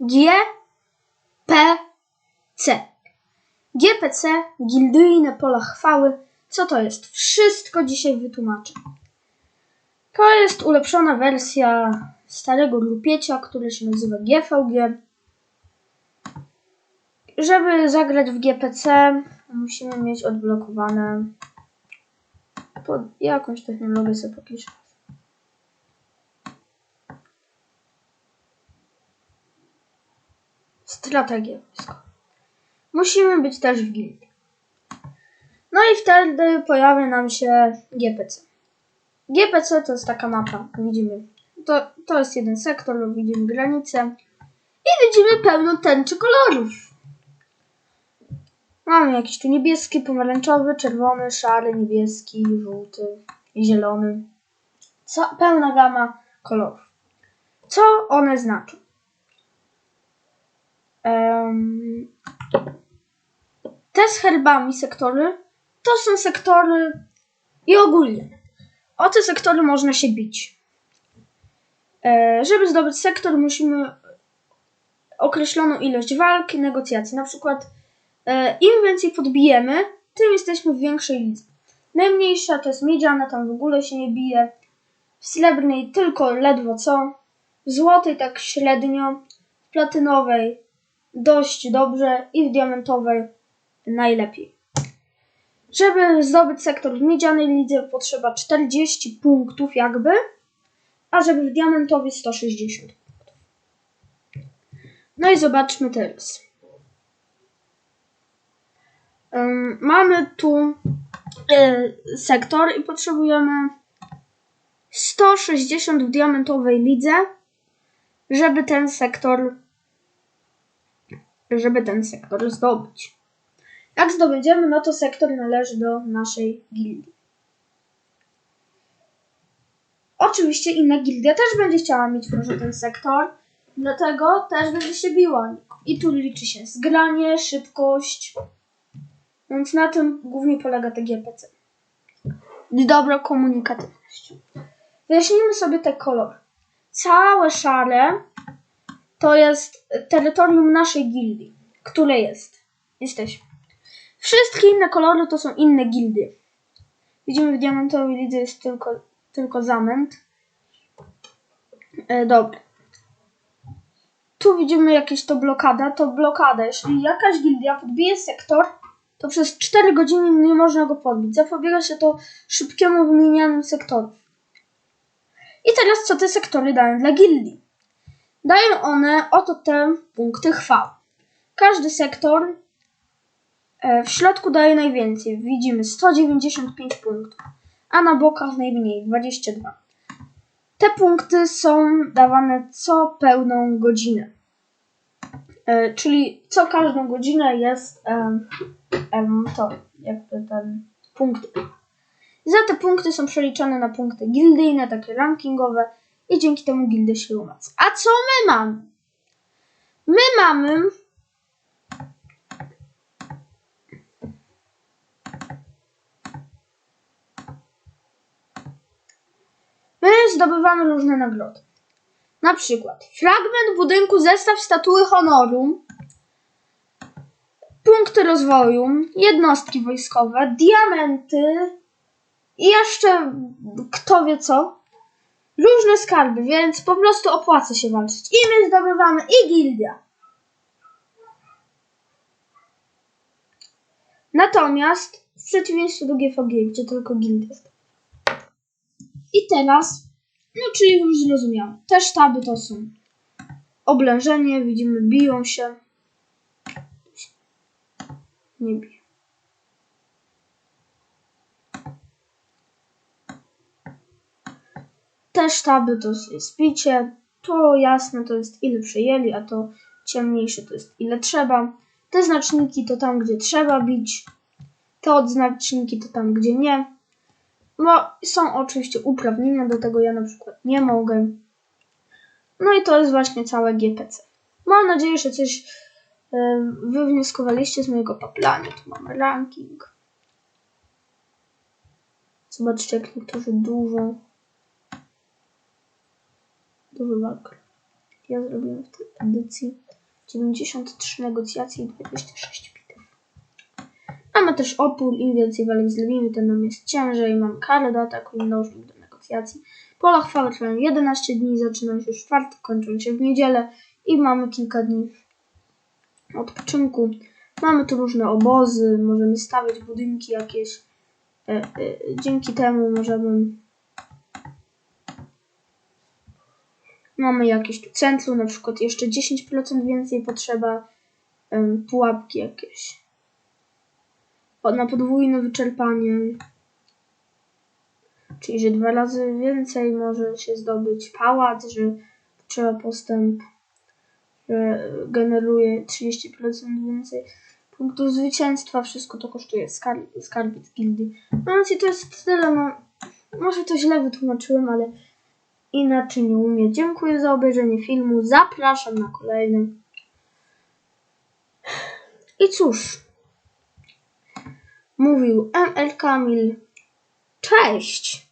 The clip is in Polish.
GPC. GPC, gildyjne pola chwały. Co to jest? Wszystko dzisiaj wytłumaczę. To jest ulepszona wersja starego grupiecia, który się nazywa GVG. Żeby zagrać w GPC, musimy mieć odblokowane pod jakąś technologię sobie popiszę. Strategię wojskową. Musimy być też w gildii. No i wtedy pojawia nam się GPC. GPC to jest taka mapa, widzimy. To, to jest jeden sektor, widzimy granicę i widzimy pełno tęczy kolorów. Mamy jakiś tu niebieski, pomarańczowy, czerwony, szary, niebieski, żółty, zielony. Co, pełna gama kolorów. Co one znaczą? Em, te z herbami sektory to są sektory i ogólnie. O te sektory można się bić. E, żeby zdobyć sektor, musimy określoną ilość walk negocjacji. Na przykład, e, im więcej podbijemy, tym jesteśmy w większej lidze. Najmniejsza to jest miedziana, tam w ogóle się nie bije. W srebrnej tylko ledwo co. W złotej tak średnio. W platynowej dość dobrze i w diamentowej najlepiej. Żeby zdobyć sektor w miedzianej lidze potrzeba 40 punktów jakby, a żeby w diamentowej 160 punktów. No i zobaczmy teraz. Mamy tu y, sektor i potrzebujemy 160 w diamentowej lidze, żeby ten sektor żeby ten sektor zdobyć. Jak zdobędziemy, no to sektor należy do naszej gildii. Oczywiście inna gildia też będzie chciała mieć proszę ten sektor, dlatego też będzie się biła. I tu liczy się zgranie, szybkość, więc na tym głównie polega te GPC. Dobra komunikatywność. Wyjaśnijmy sobie te kolory. Całe szare to jest terytorium naszej gildii, które jest. Jesteśmy. Wszystkie inne kolory to są inne gildie. Widzimy w diamentowej lidze jest tylko, tylko zamęt. E, dobra. Tu widzimy jakieś to blokada. To blokada. Jeśli jakaś gildia podbije sektor, to przez 4 godziny nie można go podbić. Zapobiega się to szybkiemu wymienianiu sektorów. I teraz co te sektory dają dla gildii? Dają one oto te punkty chwały. Każdy sektor e, w środku daje najwięcej. Widzimy 195 punktów, a na bokach najmniej 22. Te punkty są dawane co pełną godzinę. E, czyli co każdą godzinę jest em, to jakby ten punkt. Za te punkty są przeliczane na punkty gildyjne, takie rankingowe i dzięki temu gildy się umacnia. A co my mamy? My mamy My zdobywamy różne nagrody. Na przykład fragment budynku, zestaw statuły honoru, punkty rozwoju, jednostki wojskowe, diamenty i jeszcze kto wie co. Różne skarby, więc po prostu opłaca się walczyć. I my zdobywamy i gildia. Natomiast w przeciwieństwie do GVG, gdzie tylko gildia jest. I teraz, no czyli już zrozumiałem, te sztaby to są oblężenie, widzimy, biją się. Nie biją. Te sztaby to jest bicie, to jasne to jest ile przejęli, a to ciemniejsze to jest ile trzeba. Te znaczniki to tam, gdzie trzeba bić. Te odznaczniki to tam, gdzie nie. No, są oczywiście uprawnienia, do tego ja na przykład nie mogę. No i to jest właśnie całe GPC. Mam nadzieję, że coś wywnioskowaliście z mojego paplania. Tu mamy ranking. Zobaczcie, jak niektórzy dużo dużo walk. Ja zrobiłem w tej edycji 93 negocjacje i 26 bitew. Mamy też opór, więcej walek zrobimy, tym nam jest ciężej. Mam karę do ataku i mnożnik do negocjacji. Pola chwały trwają 11 dni, zaczynają się w czwartek, kończą się w niedzielę i mamy kilka dni odpoczynku. Mamy tu różne obozy, możemy stawiać budynki jakieś. E, e, dzięki temu możemy. Mamy jakieś tu centrum, na przykład jeszcze 10% więcej potrzeba. em, pułapki jakieś. O, na podwójne wyczerpanie. Czyli, że dwa razy więcej może się zdobyć pałac, że trzeba postęp, że generuje 30% więcej punktów zwycięstwa. Wszystko to kosztuje skarb, skarbiec gildii. No i to jest tyle. No, może to źle wytłumaczyłem, ale inaczej nie umiem. Dziękuję za obejrzenie filmu. Zapraszam na kolejny. I cóż, mówił ML Kamil. Cześć!